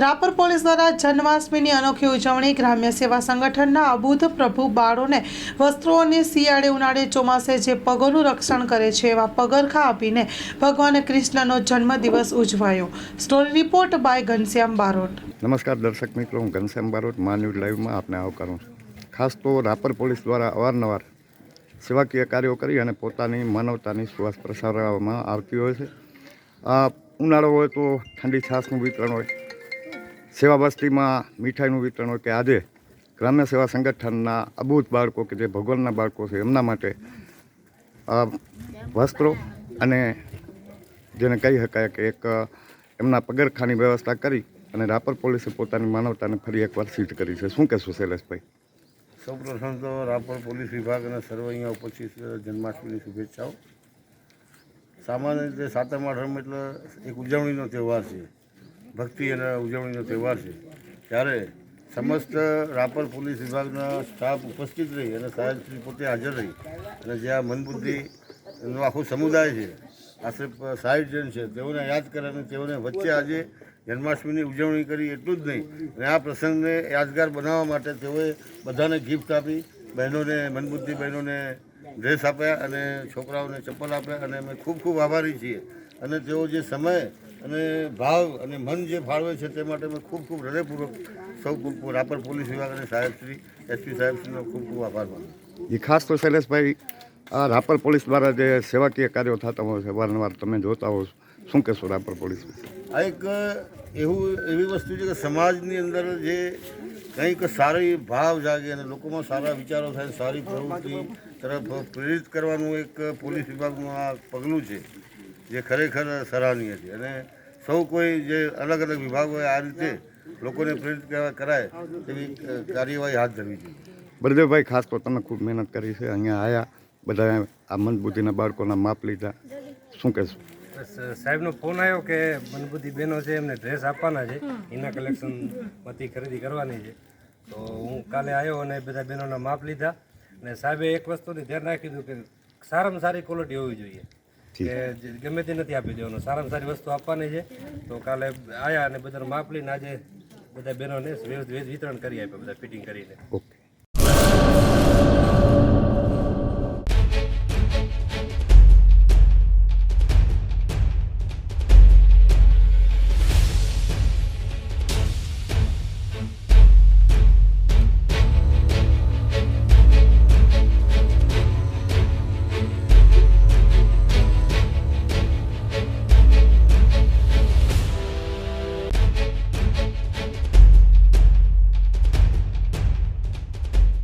Rapar police દ્વારા જન્માષ્ટમીની અનોખી ઉજવણી ગ્રામ્ય સેવા સંગઠનના અબુધ પ્રભુ બાળોને વસ્ત્રોને શિયાળે ઉનાળે ચોમાસે જે પગોનું રક્ષણ કરે છે એવા પગરખા આપીને ભગવાન કૃષ્ણનો જન્મદિવસ ઉજવાયો. Story report by Ghanshyam Barot. નમસ્કાર દર્શક મિત્રો, હું ઘનશ્યામ બારોટ, મા ન્યૂઝ લાઈવમાં આપને આવકારું છું. ખાસ તો રાપર પોલીસ દ્વારા અવારનવાર સેવાકીય કાર્યો કરી અને પોતાની માનવતાની સુવાસ પ્રસારવામાં આવતી હોય છે. ઉનાળો હોય તો ઠંડી છાસનું વિતરણ હોય સેવા બસ્તીમાં મીઠાઈનું વિતરણ હોય કે આજે ગ્રામ્ય સેવા સંગઠનના અબૂત બાળકો કે જે ભગવાનના બાળકો છે, એમના માટે વસ્ત્રો અને જેને કહી શકાય કે એક એમના પગરખાની વ્યવસ્થા કરી અને રાપર પોલીસે પોતાની માનવતાને ફરી એકવાર સીટ કરી છે. શું કહેશું, શૈલેષભાઈ? સૌપ્રથમ તો રાપર પોલીસ વિભાગ અને સર્વ અહીંયા ઉપસ્થિત જન્માષ્ટમીની શુભેચ્છાઓ. સામાન્ય રીતે સાતમ આઠમ એટલે એક ઉજવણીનો તહેવાર છે. ભક્તિ અને ઉજવણીનો તહેવાર છે. ત્યારે સમસ્ત રાપર પોલીસ વિભાગના સ્ટાફ ઉપસ્થિત રહી અને સાહેબશ્રી પોતે હાજર રહી. અને જે આ મનબુદ્ધિનો આખો સમુદાય છે, આશરે સાઠ જણ છે, તેઓને યાદ કરે અને તેઓને વચ્ચે આજે જન્માષ્ટમીની ઉજવણી કરી એટલું જ નહીં. અને આ પ્રસંગને યાદગાર બનાવવા માટે તેઓએ બધાને ગિફ્ટ આપી, બહેનોને, મનબુદ્ધિ બહેનોને ડ્રેસ આપ્યા અને છોકરાઓને ચપ્પલ આપ્યા. અને અમે ખૂબ ખૂબ આભારી છીએ. અને તેઓ જે સમય અને ભાવ અને મન જે ફાળવે છે તે માટે મેં ખૂબ ખૂબ હૃદયપૂર્વક સૌ ખૂબ રાપર પોલીસ વિભાગ અને સાહેબશ્રી એસપી સાહેબશ્રીનો ખૂબ ખૂબ આભાર માનું એ ખાસ તો શૈલેષભાઈ આ રાપર પોલીસ દ્વારા જે સેવાકીય કાર્યો થતા હોય છે વારંવાર તમે જોતા હો શું કહેશો રાપર પોલીસ આ એક એવું એવી વસ્તુ છે કે સમાજની અંદર જે કંઈક સારી ભાવ જાગે અને લોકોમાં સારા વિચારો થાય સારી પ્રવૃત્તિ તરફ પ્રેરિત કરવાનું એક પોલીસ વિભાગનું આ પગલું છે. જે ખરેખર સરાહનીય છે. અને સૌ કોઈ જે અલગ અલગ વિભાગોએ આ રીતે લોકોને પ્રેરિત કરાય તેવી કાર્યવાહી હાથ ધરવી જોઈએ. બળદેવભાઈ ખાસ તો તમે ખૂબ મહેનત કરી છે. અહીંયા આવ્યા બધા આ મંદબુદ્ધિના બાળકોના માપ લીધા. શું કહેશું? બસ સાહેબનો ફોન આવ્યો કે મનબુદ્ધિ બહેનો છે એમને ડ્રેસ આપવાના છે. એના કલેક્શનમાંથી ખરીદી કરવાની છે. તો હું કાલે આવ્યો અને બધા બહેનોના માપ લીધા. અને સાહેબે એક વસ્તુની ધ્યાન રાખી દીધું કે સારામાં સારી ક્વોલિટી હોવી જોઈએ. કે ગમે તે નથી આપી દેવાનું. સારામાં સારી વસ્તુ આપવાની છે. તો કાલે આવ્યા અને બધાનું માપ લઈને આજે બધા બહેનોને વિતરણ કરી આપ્યા બધા ફિટિંગ કરીને. ઓકે.